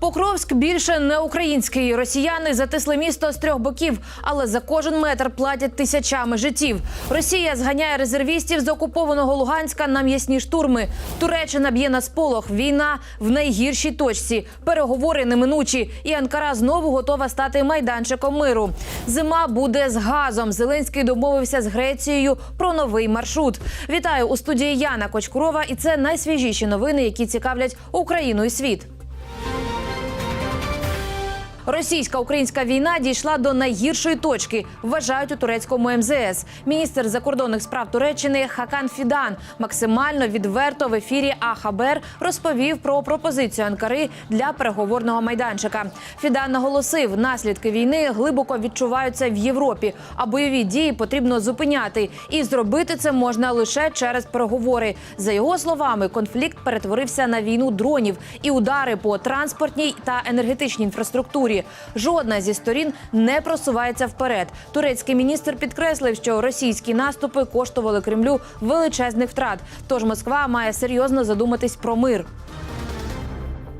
Покровськ більше не український. Росіяни затисли місто з трьох боків, але за кожен метр платять тисячами життів. Росія зганяє резервістів з окупованого Луганська на м'ясні штурми. Туреччина б'є на сполох. Війна в найгіршій точці. Переговори неминучі. І Анкара знову готова стати майданчиком миру. Зима буде з газом. Зеленський домовився з Грецією про новий маршрут. Вітаю у студії Яна Кочкурова. І це найсвіжіші новини, які цікавлять Україну і світ. Російсько-українська війна дійшла до найгіршої точки, вважають у турецькому МЗС. Міністр закордонних справ Туреччини Хакан Фідан максимально відверто в ефірі Ахабер розповів про пропозицію Анкари для переговорного майданчика. Фідан наголосив, наслідки війни глибоко відчуваються в Європі, а бойові дії потрібно зупиняти. І зробити це можна лише через переговори. За його словами, конфлікт перетворився на війну дронів і удари по транспортній та енергетичній інфраструктурі. Жодна зі сторін не просувається вперед. Турецький міністр підкреслив, що російські наступи коштували Кремлю величезних втрат. Тож Москва має серйозно задуматись про мир.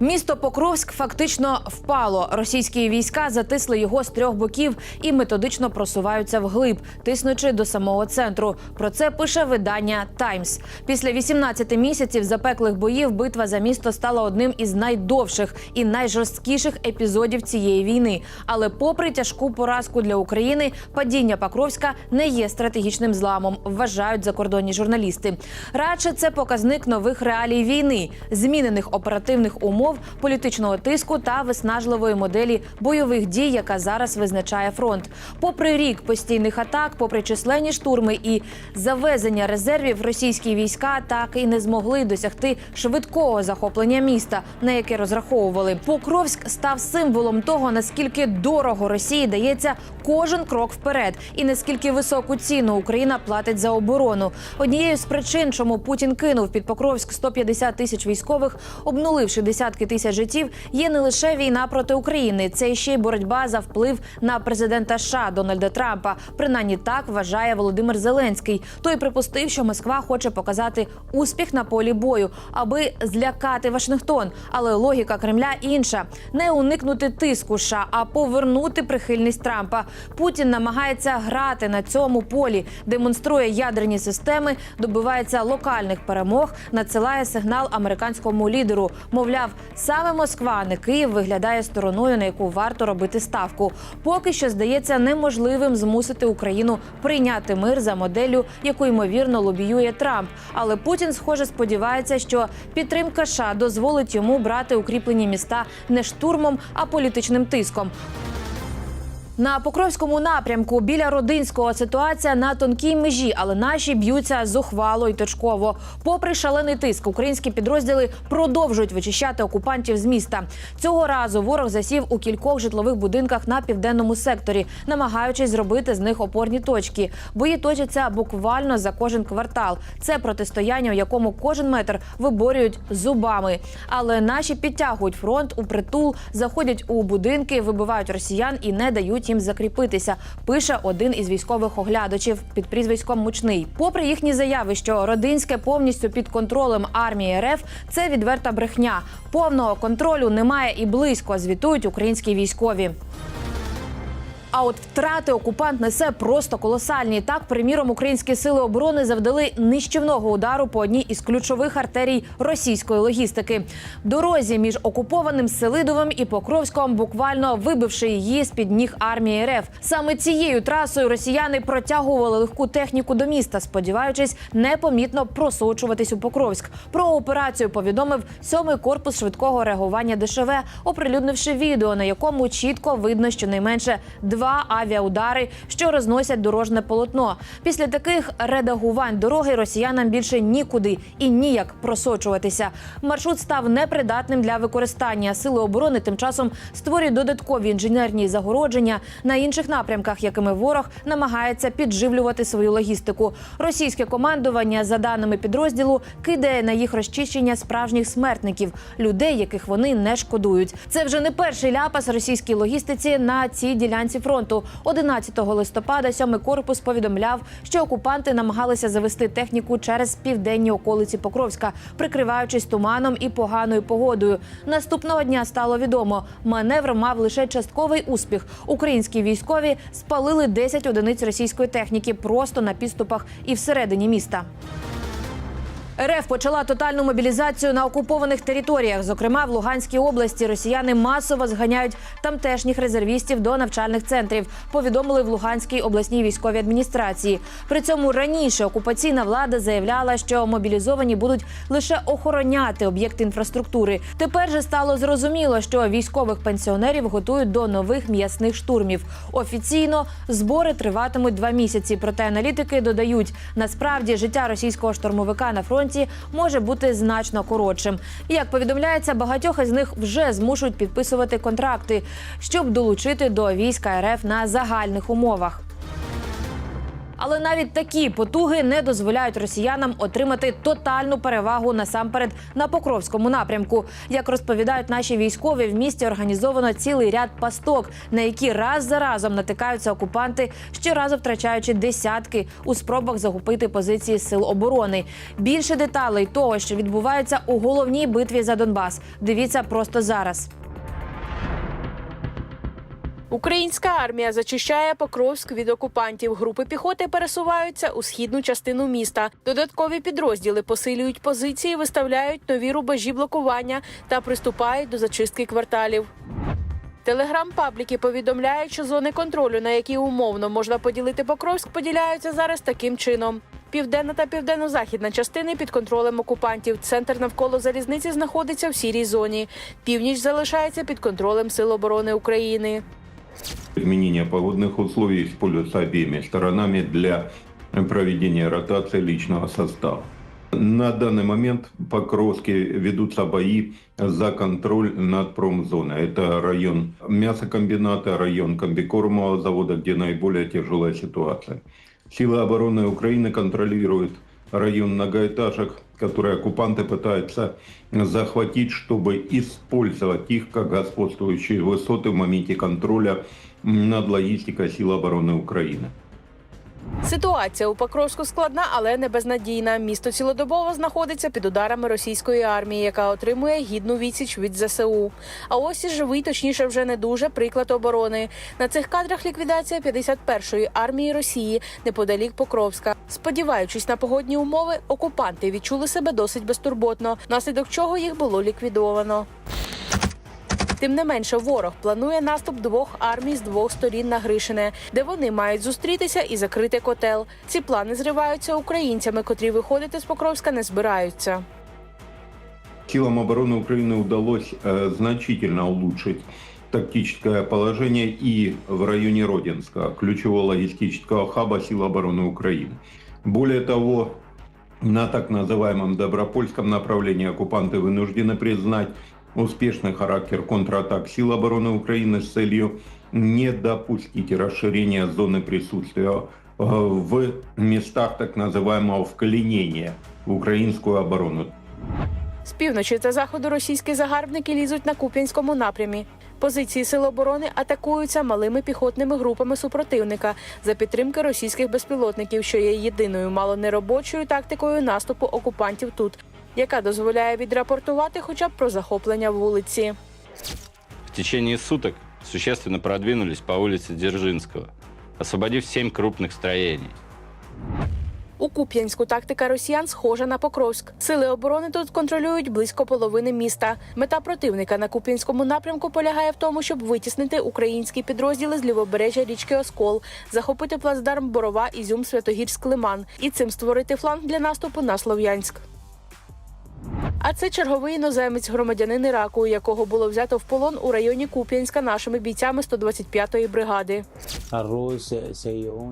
Місто Покровськ фактично впало. Російські війська затисли його з трьох боків і методично просуваються вглиб, тиснучи до самого центру. Про це пише видання Таймс. Після 18 місяців запеклих боїв битва за місто стала одним із найдовших і найжорсткіших епізодів цієї війни. Але, попри тяжку поразку для України, падіння Покровська не є стратегічним зламом, вважають закордонні журналісти. Радше це показник нових реалій війни, змінених оперативних умов, політичного тиску та виснажливої моделі бойових дій, яка зараз визначає фронт. Попри рік постійних атак, попри численні штурми і завезення резервів, російські війська так і не змогли досягти швидкого захоплення міста, на яке розраховували. Покровськ став символом того, наскільки дорого Росії дається кожен крок вперед, і наскільки високу ціну Україна платить за оборону. Однією з причин, чому Путін кинув під Покровськ 150 тисяч військових, обнуливши десятки тисяч життів, є не лише війна проти України, це ще й боротьба за вплив на президента США Дональда Трампа. Принаймні так вважає Володимир Зеленський. Той припустив, що Москва хоче показати успіх на полі бою, аби злякати Вашингтон. Але логіка Кремля інша: не уникнути тиску США, а повернути прихильність Трампа. Путін намагається грати на цьому полі, демонструє ядерні системи, добивається локальних перемог, надсилає сигнал американському лідеру. Мовляв, саме Москва, не Київ, виглядає стороною, на яку варто робити ставку. Поки що здається неможливим змусити Україну прийняти мир за моделлю, яку ймовірно лобіює Трамп. Але Путін, схоже, сподівається, що підтримка США дозволить йому брати укріплені міста не штурмом, а політичним тиском. На Покровському напрямку біля Родинського ситуація на тонкій межі, але наші б'ються зухвало і точково. Попри шалений тиск, українські підрозділи продовжують вичищати окупантів з міста. Цього разу ворог засів у кількох житлових будинках на південному секторі, намагаючись зробити з них опорні точки. Бої точаться буквально за кожен квартал. Це протистояння, в якому кожен метр виборюють зубами. Але наші підтягують фронт у притул, заходять у будинки, вибивають росіян і не дають їм закріпитися. Пише один із військових оглядачів під прізвиськом Мучний. Попри їхні заяви, що родинське повністю під контролем армії РФ, це відверта брехня. Повного контролю немає і близько. Звітують українські військові. А от втрати окупант несе просто колосальні. Так, приміром, українські сили оборони завдали нищівного удару по одній із ключових артерій російської логістики. Дорозі між окупованим Селидовим і Покровськом, буквально вибивши її з під ніг армії РФ. Саме цією трасою росіяни протягували легку техніку до міста, сподіваючись непомітно просочуватись у Покровськ. Про операцію повідомив сьомий корпус швидкого реагування ДШВ, оприлюднивши відео, на якому чітко видно щонайменше два авіаудари, що розносять дорожне полотно. Після таких редагувань дороги росіянам більше нікуди і ніяк просочуватися. Маршрут став непридатним для використання. Сили оборони тим часом створюють додаткові інженерні загородження на інших напрямках, якими ворог намагається підживлювати свою логістику. Російське командування, за даними підрозділу, кидає на їх розчищення справжніх смертників, людей, яких вони не шкодують. Це вже не перший ляпас російській логістиці на цій ділянці фронту. Фронту. 11 листопада сьомий корпус повідомляв, що окупанти намагалися завести техніку через південні околиці Покровська, прикриваючись туманом і поганою погодою. Наступного дня стало відомо, маневр мав лише частковий успіх. Українські військові спалили 10 одиниць російської техніки просто на підступах і всередині міста. РФ почала тотальну мобілізацію на окупованих територіях. Зокрема, в Луганській області росіяни масово зганяють тамтешніх резервістів до навчальних центрів. Повідомили в Луганській обласній військовій адміністрації. При цьому раніше окупаційна влада заявляла, що мобілізовані будуть лише охороняти об'єкти інфраструктури. Тепер же стало зрозуміло, що військових пенсіонерів готують до нових м'ясних штурмів. Офіційно збори триватимуть два місяці. Проте аналітики додають, насправді життя російського штурмовика на фронті може бути значно коротшим. Як повідомляється, багатьох із них вже змушують підписувати контракти, щоб долучити до війська РФ на загальних умовах. Але навіть такі потуги не дозволяють росіянам отримати тотальну перевагу насамперед на Покровському напрямку. Як розповідають наші військові, в місті організовано цілий ряд пасток, на які раз за разом натикаються окупанти, щоразу втрачаючи десятки у спробах захопити позиції сил оборони. Більше деталей того, що відбувається у головній битві за Донбас. Дивіться просто зараз. Українська армія зачищає Покровськ від окупантів. Групи піхоти пересуваються у східну частину міста. Додаткові підрозділи посилюють позиції, виставляють нові рубежі блокування та приступають до зачистки кварталів. Телеграм-пабліки повідомляють, що зони контролю, на які умовно можна поділити Покровськ, поділяються зараз таким чином. Південна та південно-західна частини під контролем окупантів. Центр навколо залізниці знаходиться в сірій зоні. Північ залишається під контролем Сил оборони України. Изменение погодных условий используются обеими сторонами для проведения ротации личного состава. На данный момент в Покровске ведутся бои за контроль над промзоной. Это район мясокомбината, район комбикормового завода, где наиболее тяжелая ситуация. Силы обороны Украины контролируют район многоэтажек, которые оккупанты пытаются захватить, чтобы использовать их как господствующие высоты в моменте контроля над логистикой сил обороны Украины. Ситуація у Покровську складна, але не безнадійна. Місто цілодобово знаходиться під ударами російської армії, яка отримує гідну відсіч від ЗСУ. А ось і живий, точніше, вже не дуже приклад оборони. На цих кадрах ліквідація 51-ї армії Росії неподалік Покровська. Сподіваючись на погодні умови, окупанти відчули себе досить безтурботно, внаслідок чого їх було ліквідовано. Тим не менше, ворог планує наступ двох армій з двох сторін на Гришине, де вони мають зустрітися і закрити котел. Ці плани зриваються українцями, котрі виходити з Покровська не збираються. Силам обороны Украины удалось э, значительно улучшить тактическое положение и в районе Родинска, ключевого логистического хаба сил обороны Украины. Более того, на так называемом Добропольском направлении оккупанты вынуждены признать успешный характер контратак сил обороны Украины с целью не допустить расширения зоны присутствия э, в местах так называемого вклинения в украинскую оборону. З півночі та заходу російські загарбники лізуть на Куп'янському напрямі. Позиції сил оборони атакуються малими піхотними групами супротивника за підтримки російських безпілотників, що є єдиною мало неробочою тактикою наступу окупантів тут, яка дозволяє відрапортувати хоча б про захоплення вулиці. В течение суток существенно продвинулись по улице Дзержинского, освободив семь крупных строений. У Куп'янську тактика росіян схожа на Покровськ. Сили оборони тут контролюють близько половини міста. Мета противника на Куп'янському напрямку полягає в тому, щоб витіснити українські підрозділи з лівобережжя річки Оскол, захопити плацдарм Борова, Ізюм, Святогірськ, Лиман і цим створити фланг для наступу на Слов'янськ. А це черговий іноземець, громадянин Іраку, якого було взято в полон у районі Куп'янська нашими бійцями 125-ї бригади.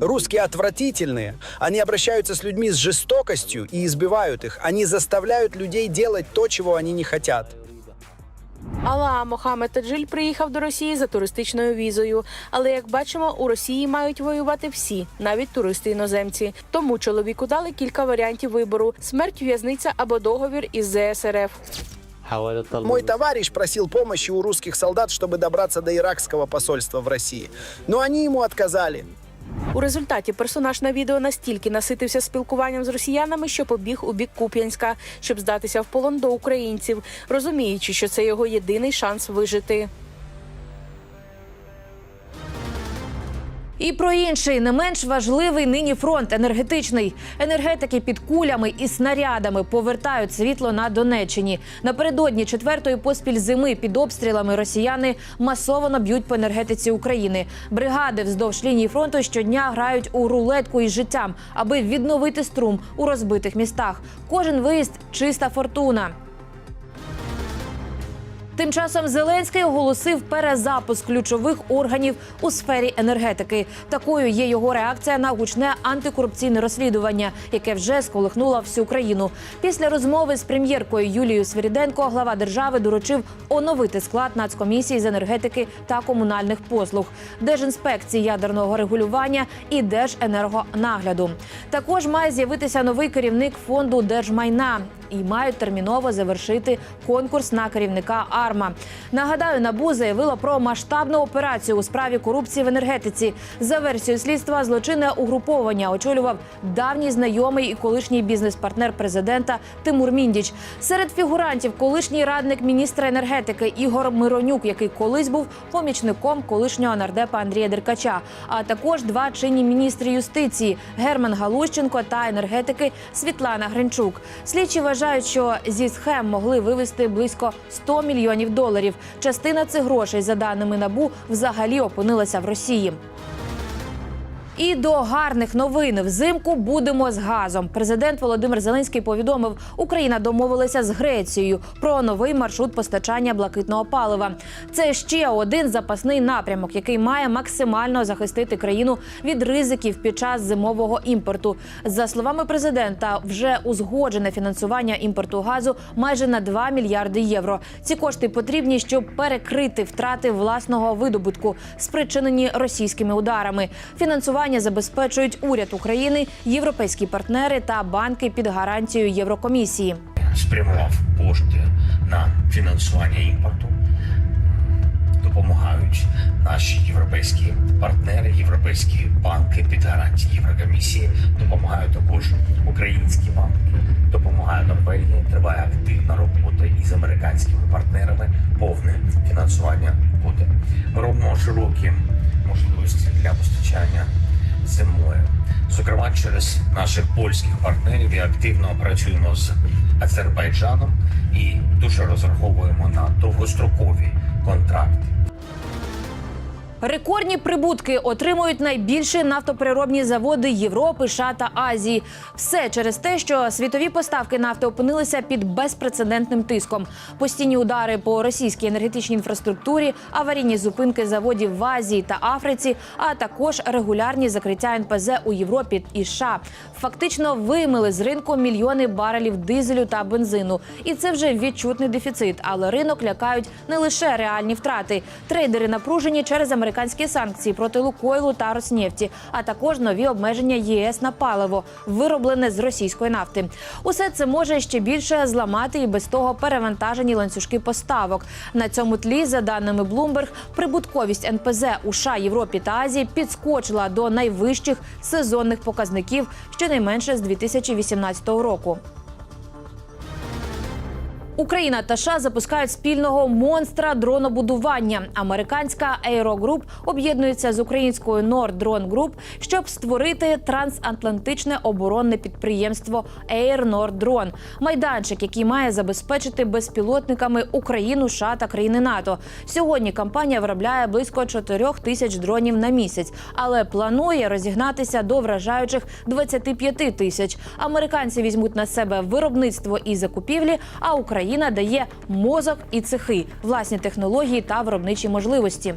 Русские отвратительные. Они обращаются с людьми с жестокостью и избивают их. Они заставляют людей делать то, чего они не хотят. Алла Мохамед Таджиль приїхав до Росії за туристичною візою. Але як бачимо, у Росії мають воювати всі, навіть туристи іноземці. Тому чоловіку дали кілька варіантів вибору: смерть, в'язниця або договір із ЗСРФ. Мой товарищ просил помощи у русских солдат, чтобы добраться до иракского посольства в России. Но они ему отказали. У результаті персонаж на відео настільки наситився спілкуванням з росіянами, що побіг у бік Куп'янська, щоб здатися в полон до українців, розуміючи, що це його єдиний шанс вижити. І про інший не менш важливий нині фронт енергетичний. Енергетики під кулями і снарядами повертають світло на Донеччині. Напередодні четвертої поспіль зими під обстрілами росіяни масово б'ють по енергетиці України. Бригади вздовж лінії фронту щодня грають у рулетку із життям, аби відновити струм у розбитих містах. Кожен виїзд чиста фортуна. Тим часом Зеленський оголосив перезапуск ключових органів у сфері енергетики. Такою є його реакція на гучне антикорупційне розслідування, яке вже сколихнуло всю країну. Після розмови з прем'єркою Юлією Свиріденко глава держави доручив оновити склад нацкомісії з енергетики та комунальних послуг, Держінспекції ядерного регулювання і Держенергонагляду. Також має з'явитися новий керівник фонду держмайна і мають терміново завершити конкурс на керівника АРМА. Нагадаю, набу заявила про масштабну операцію у справі корупції в енергетиці. За версією слідства, злочинне угруповання очолював давній знайомий і колишній бізнес-партнер президента Тимур Міндіч. Серед фігурантів колишній радник міністра енергетики Ігор Миронюк, який колись був помічником колишнього нардепа Андрія Деркача, а також два чинні міністри юстиції Герман Галущенко та енергетики Світлана Гринчук. Слідчі вважають, що зі схем могли вивести близько 100 мільйонів доларів. Частина цих грошей, за даними набу, взагалі опинилася в Росії. І до гарних новин взимку будемо з газом. Президент Володимир Зеленський повідомив, Україна домовилася з Грецією про новий маршрут постачання блакитного палива. Це ще один запасний напрямок, який має максимально захистити країну від ризиків під час зимового імпорту. За словами президента, вже узгоджене фінансування імпорту газу майже на 2 мільярди євро. Ці кошти потрібні, щоб перекрити втрати власного видобутку, спричинені російськими ударами. Фінансування забезпечують уряд України, європейські партнери та банки під гарантією Єврокомісії. спрямував кошти на фінансування імпорту. Допомагають наші європейські партнери, європейські банки під гарантії Єврокомісії, допомагають також українські банки, допомагає Норвегія. Триває активна робота із американськими партнерами. Повне фінансування буде. Ми робимо широкі можливості для постачання зимою. Зокрема, через наших польських партнерів і активно працюємо з Азербайджаном і дуже розраховуємо на довгострокові контракти. Рекордні прибутки отримують найбільші нафтопереробні заводи Європи, США та Азії. Все через те, що світові поставки нафти опинилися під безпрецедентним тиском. Постійні удари по російській енергетичній інфраструктурі, аварійні зупинки заводів в Азії та Африці, а також регулярні закриття НПЗ у Європі і США. Фактично вимили з ринку мільйони барелів дизелю та бензину. І це вже відчутний дефіцит. Але ринок лякають не лише реальні втрати. Трейдери напружені через американські санкції проти Лукойлу та Роснефті, а також нові обмеження ЄС на паливо, вироблене з російської нафти. Усе це може ще більше зламати і без того перевантажені ланцюжки поставок. На цьому тлі, за даними Bloomberg, прибутковість НПЗ у США, Європі та Азії підскочила до найвищих сезонних показників щонайменше з 2018 року. Україна та США запускають спільного монстра дронобудування. Американська Aero об'єднується з українською Nord Drone Group, щоб створити трансатлантичне оборонне підприємство Air Nord Drone. майданчик, який має забезпечити безпілотниками Україну, США та країни НАТО. Сьогодні компанія виробляє близько 4 тисяч дронів на місяць, але планує розігнатися до вражаючих 25 тисяч. Американці візьмуть на себе виробництво і закупівлі, а Україна дає мозок і цехи, власні технології та виробничі можливості.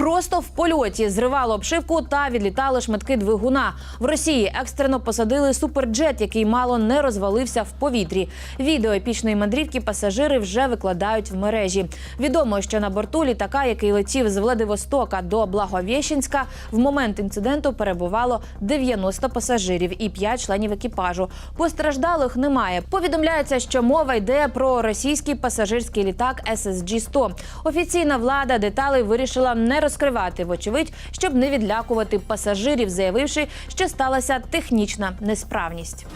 Просто в польоті зривало обшивку та відлітали шматки двигуна. В Росії екстрено посадили суперджет, який мало не розвалився в повітрі. Відео епічної мандрівки пасажири вже викладають в мережі. Відомо, що на борту літака, який летів з Владивостока до Благовєщенська, в момент інциденту перебувало 90 пасажирів і 5 членів екіпажу. Постраждалих немає. Повідомляється, що мова йде про російський пасажирський літак SSG-100. Офіційна влада деталей вирішила не розкривати, вочевидь, щоб не відлякувати пасажирів, заявивши, що сталася технічна несправність.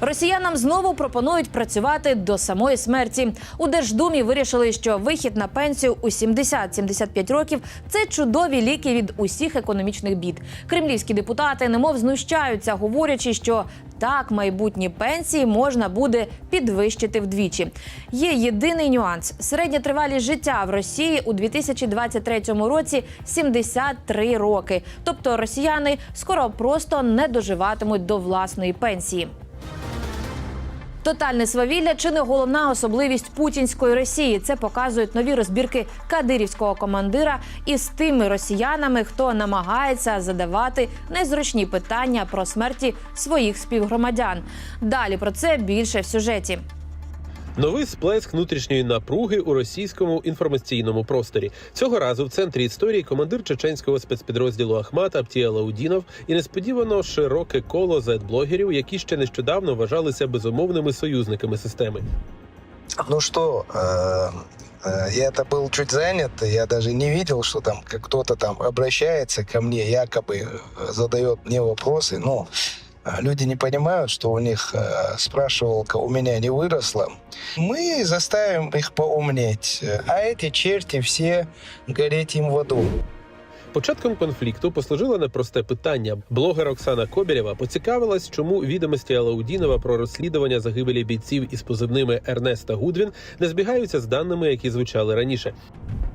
Росіянам знову пропонують працювати до самої смерті. У Держдумі вирішили, що вихід на пенсію у 70-75 років це чудові ліки від усіх економічних бід. Кремлівські депутати немов знущаються, говорячи, що так майбутні пенсії можна буде підвищити вдвічі. Є єдиний нюанс: середня тривалість життя в Росії у 2023 році 73 роки. Тобто росіяни скоро просто не доживатимуть до власної пенсії. Тотальне свавілля чи не головна особливість путінської Росії. Це показують нові розбірки кадирівського командира із тими росіянами, хто намагається задавати незручні питання про смерті своїх співгромадян. Далі про це більше в сюжеті. Новий сплеск внутрішньої напруги у російському інформаційному просторі. Цього разу в центрі історії командир чеченського спецпідрозділу Ахмат Аптія Лаудінов і несподівано широке коло зет-блогерів, які ще нещодавно вважалися безумовними союзниками системи. Ну что, э, э, я-то был чуть занят, я даже не видел, что там как кто-то там обращается ко мне, якобы э, задает мне вопросы. Ну, э, люди не понимают, что у них э, спрашивалка у меня не выросла. Мы заставим их поумнеть, э, а эти черти все гореть им в аду. Початком конфлікту послужило непросте питання. Блогер Оксана Кобєлєва поцікавилась, чому відомості Алаудінова про розслідування загибелі бійців із позивними Ернест та Гудвін не збігаються з даними, які звучали раніше.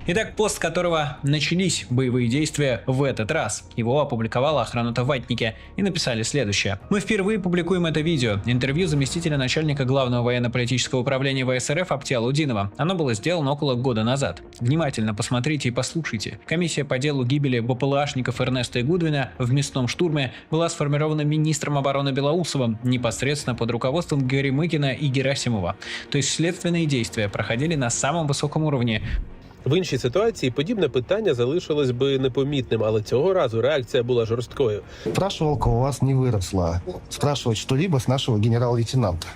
Итак, пост которого начались боевые действия в этот раз. Его опубликовала охрана Ватники и написали следующее. Мы впервые публикуем это видео. Интервью заместителя начальника главного военно-политического управления ВСРФ Аптия Лудинова. Оно было сделано около года назад. Внимательно посмотрите и послушайте. Комиссия по делу гибели БПЛАшников Эрнеста и Гудвина в мясном штурме была сформирована министром обороны Белоусовым непосредственно под руководством Горемыкина и Герасимова. То есть следственные действия проходили на самом высоком уровне, В іншій ситуації подібне питання залишилось би непомітним, але цього разу реакція була жорсткою. Спрашивалка у вас не выросла. Спрашивать что-либо с нашего генерал-лейтенанта.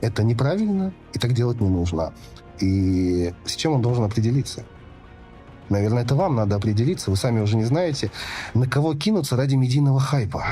Это неправильно, и так делать не нужно. И с чем он должен определиться? Наверное, это вам надо определиться. Вы сами уже не знаете, на кого кинуться ради медийного хайпа.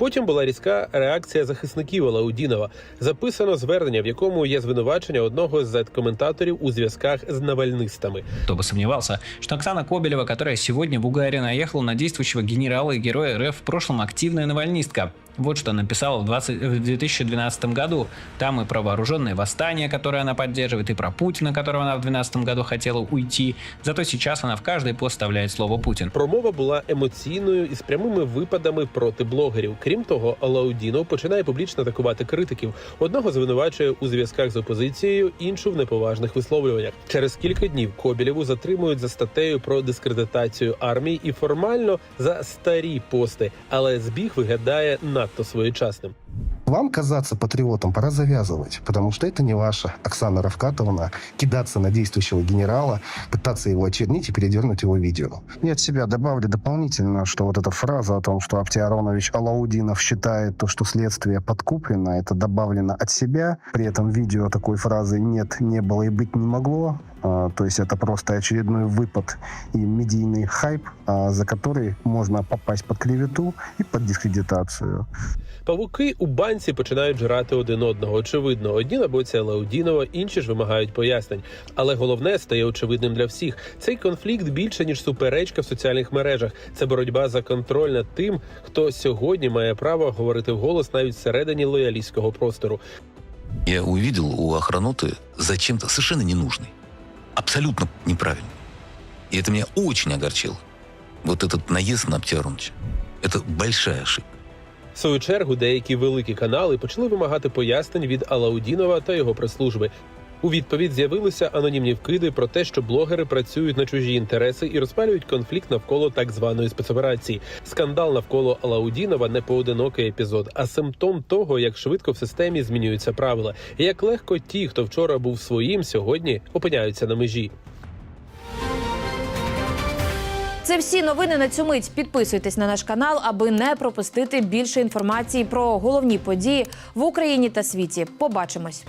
Потім була різка реакція захисників Алаудінова. Записано звернення, в якому є звинувачення одного з коментаторів у зв'язках з навальнистами. Хто би сумнівався, що Оксана Кобелєва, яка сьогодні в Угарі наїхала на действующего генерала і героя РФ в прошлом активна навальнистка. Вот что написала в, 20 в 2012 году. Там и про вооруженные восстания, которые она поддерживает, и про Путина, которого она в 2012 году хотела уйти. Зато сейчас она в каждый пост вставляет слово «Путин». Промова була емоційною і з прямими випадами проти блогерів. Крім того, Алаудінов починає публічно атакувати критиків. Одного звинувачує у зв'язках з опозицією, іншу в неповажних висловлюваннях. Через кілька днів Кобілєву затримують за статтею про дискредитацію армії і формально за старі пости, але збіг виглядає Надто своєчасним. Вам казаться патриотом пора завязывать, потому что это не ваша Оксана Равкатовна кидаться на действующего генерала, пытаться его очернить и передернуть его видео. Я от себя добавлю дополнительно, что вот эта фраза о том, что Аптиаронович Алаудинов считает то, что следствие подкуплено, это добавлено от себя. При этом видео такой фразы нет, не было и быть не могло. А, То есть это просто очередной выпад и медийный хайп, а, за который можно попасть под клевету и под дискредитацию. Павуки у банці починають жрати один одного. Очевидно, одні на боці Алаудінова, інші ж вимагають пояснень. Але головне стає очевидним для всіх: цей конфлікт більше ніж суперечка в соціальних мережах. Це боротьба за контроль над тим, хто сьогодні має право говорити вголос навіть всередині лоялістського простору. Я увидел у охраноты зачем-то совершенно ненужный. Абсолютно неправильный. И это меня очень огорчило. Вот этот наезд на Аптиароновича. Это большая ошибка. В свою чергу деякі великі канали почали вимагати пояснень від Алаудінова та його прес-служби. у відповідь з'явилися анонімні вкиди про те, що блогери працюють на чужі інтереси і розпалюють конфлікт навколо так званої спецоперації. Скандал навколо Алаудінова не поодинокий епізод, а симптом того, як швидко в системі змінюються правила, і як легко ті, хто вчора був своїм, сьогодні опиняються на межі. Це всі новини на цю мить. Підписуйтесь на наш канал, аби не пропустити більше інформації про головні події в Україні та світі. Побачимось.